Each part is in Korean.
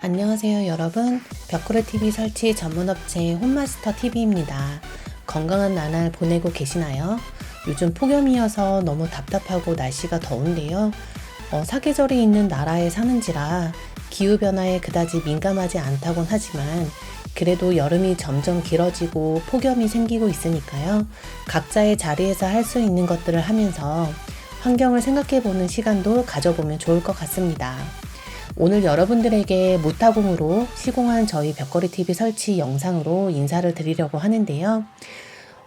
안녕하세요 여러분 벽구르TV 설치 전문업체 홈마스터 TV입니다 건강한 나날 보내고 계시나요? 요즘 폭염이어서 너무 답답하고 날씨가 더운데요 어, 사계절이 있는 나라에 사는지라 기후변화에 그다지 민감하지 않다곤 하지만 그래도 여름이 점점 길어지고 폭염이 생기고 있으니까요 각자의 자리에서 할 수 있는 것들을 하면서 환경을 생각해 보는 시간도 가져보면 좋을 것 같습니다. 오늘 여러분들에게 무타공으로 시공한 저희 벽걸이 TV 설치 영상으로 인사를 드리려고 하는데요.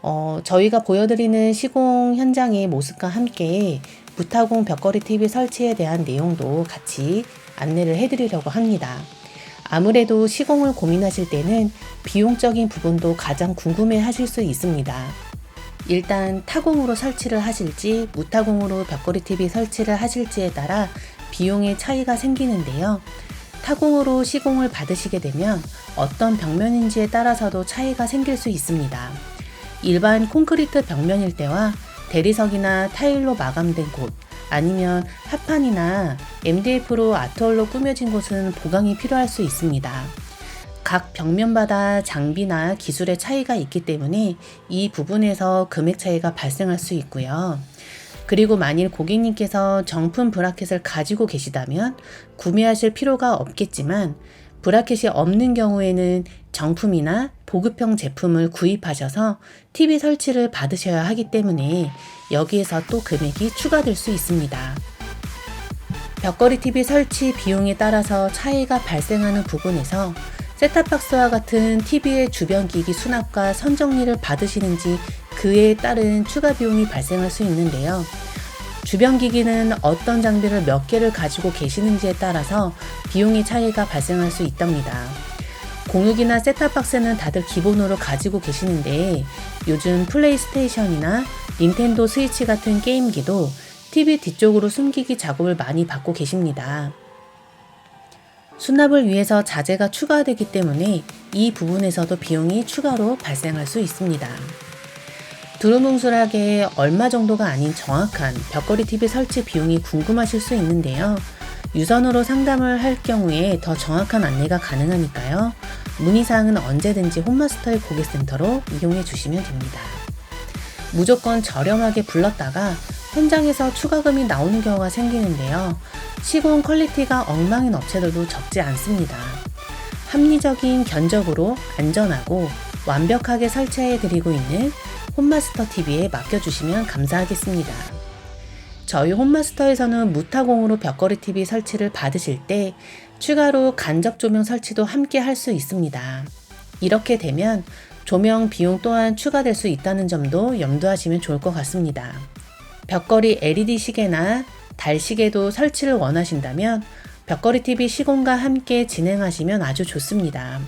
어, 저희가 보여드리는 시공 현장의 모습과 함께 무타공 벽걸이 TV 설치에 대한 내용도 같이 안내를 해드리려고 합니다. 아무래도 시공을 고민하실 때는 비용적인 부분도 가장 궁금해 하실 수 있습니다. 일단 타공으로 설치를 하실지 무타공으로 벽걸이 TV 설치를 하실지에 따라 비용의 차이가 생기는데요. 타공으로 시공을 받으시게 되면 어떤 벽면인지에 따라서도 차이가 생길 수 있습니다. 일반 콘크리트 벽면일 때와 대리석이나 타일로 마감된 곳, 아니면 합판이나 MDF로 아트월로 꾸며진 곳은 보강이 필요할 수 있습니다. 각 벽면마다 장비나 기술의 차이가 있기 때문에 이 부분에서 금액 차이가 발생할 수 있고요. 그리고 만일 고객님께서 정품 브라켓을 가지고 계시다면 구매하실 필요가 없겠지만 브라켓이 없는 경우에는 정품이나 보급형 제품을 구입하셔서 TV 설치를 받으셔야 하기 때문에 여기에서 또 금액이 추가될 수 있습니다. 벽걸이 TV 설치 비용에 따라서 차이가 발생하는 부분에서 셋탑박스와 같은 TV의 주변 기기 수납과 선정리를 받으시는지 그에 따른 추가 비용이 발생할 수 있는데요. 주변 기기는 어떤 장비를 몇 개를 가지고 계시는지에 따라서 비용의 차이가 발생할 수 있답니다. 공육이나 셋탑박스는 다들 기본으로 가지고 계시는데 요즘 플레이스테이션이나 닌텐도 스위치 같은 게임기도 TV 뒤쪽으로 숨기기 작업을 많이 받고 계십니다. 수납을 위해서 자재가 추가되기 때문에 이 부분에서도 비용이 추가로 발생할 수 있습니다. 두루뭉술하게 얼마 정도가 아닌 정확한 벽걸이 TV 설치 비용이 궁금하실 수 있는데요. 유선으로 상담을 할 경우에 더 정확한 안내가 가능하니까요. 문의사항은 언제든지 홈마스터의 고객센터로 이용해 주시면 됩니다. 무조건 저렴하게 불렀다가 현장에서 추가금이 나오는 경우가 생기는데요. 시공 퀄리티가 엉망인 업체들도 적지 않습니다. 합리적인 견적으로 안전하고 완벽하게 설치해 드리고 있는 홈마스터 TV에 맡겨주시면 감사하겠습니다. 저희 홈마스터에서는 무타공으로 벽걸이 TV 설치를 받으실 때 추가로 간접 조명 설치도 함께 할 수 있습니다. 이렇게 되면 조명 비용 또한 추가될 수 있다는 점도 염두하시면 좋을 것 같습니다. 벽걸이 LED 시계나 달 시계도 설치를 원하신다면 벽걸이 TV 시공과 함께 진행하시면 아주 좋습니다.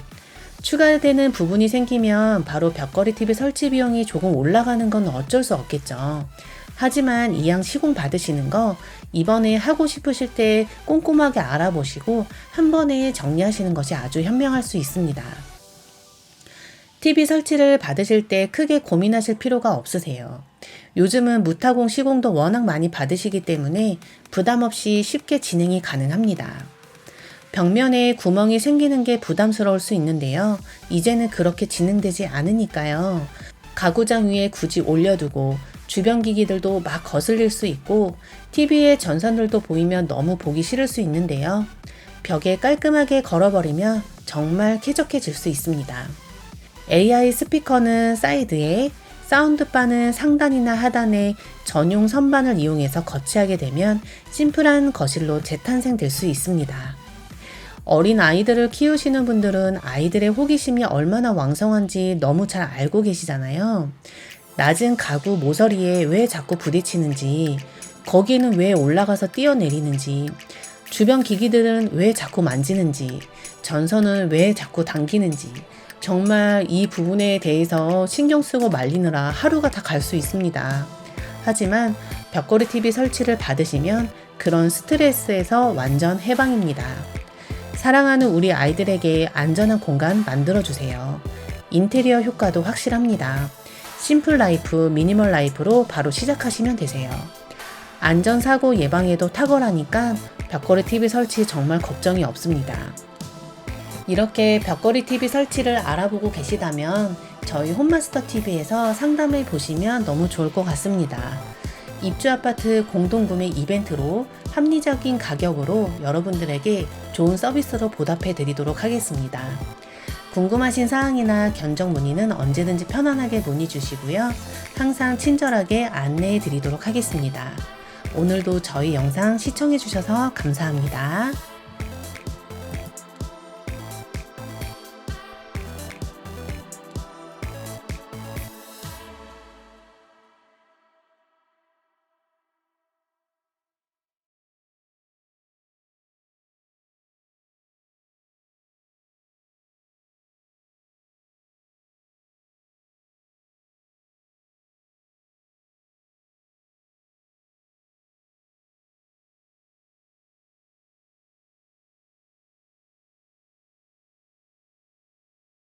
추가되는 부분이 생기면 바로 벽걸이 TV 설치 비용이 조금 올라가는 건 어쩔 수 없겠죠. 하지만 이왕 시공 받으시는 거 이번에 하고 싶으실 때 꼼꼼하게 알아보시고 한 번에 정리하시는 것이 아주 현명할 수 있습니다. TV 설치를 받으실 때 크게 고민하실 필요가 없으세요. 요즘은 무타공 시공도 워낙 많이 받으시기 때문에 부담 없이 쉽게 진행이 가능합니다. 벽면에 구멍이 생기는 게 부담스러울 수 있는데요. 이제는 그렇게 진행되지 않으니까요. 가구장 위에 굳이 올려두고 주변 기기들도 막 거슬릴 수 있고 TV의 전선들도 보이면 너무 보기 싫을 수 있는데요. 벽에 깔끔하게 걸어버리면 정말 쾌적해질 수 있습니다. AI 스피커는 사이드에, 사운드바는 상단이나 하단에 전용 선반을 이용해서 거치하게 되면 심플한 거실로 재탄생될 수 있습니다. 어린 아이들을 키우시는 분들은 아이들의 호기심이 얼마나 왕성한지 너무 잘 알고 계시잖아요. 낮은 가구 모서리에 왜 자꾸 부딪히는지, 거기는 왜 올라가서 뛰어내리는지, 주변 기기들은 왜 자꾸 만지는지, 전선은 왜 자꾸 당기는지, 정말 이 부분에 대해서 신경 쓰고 말리느라 하루가 다 갈 수 있습니다. 하지만 벽걸이 TV 설치를 받으시면 그런 스트레스에서 완전 해방입니다. 사랑하는 우리 아이들에게 안전한 공간 만들어주세요. 인테리어 효과도 확실합니다. 심플 라이프, 미니멀 라이프로 바로 시작하시면 되세요. 안전사고 예방에도 탁월하니까 벽걸이 TV 설치 정말 걱정이 없습니다. 이렇게 벽걸이 TV 설치를 알아보고 계시다면 저희 홈마스터 TV에서 상담해 보시면 너무 좋을 것 같습니다. 입주 아파트 공동구매 이벤트로 합리적인 가격으로 여러분들에게 좋은 서비스로 보답해 드리도록 하겠습니다. 궁금하신 사항이나 견적 문의는 언제든지 편안하게 문의 주시고요. 항상 친절하게 안내해 드리도록 하겠습니다. 오늘도 저희 영상 시청해 주셔서 감사합니다.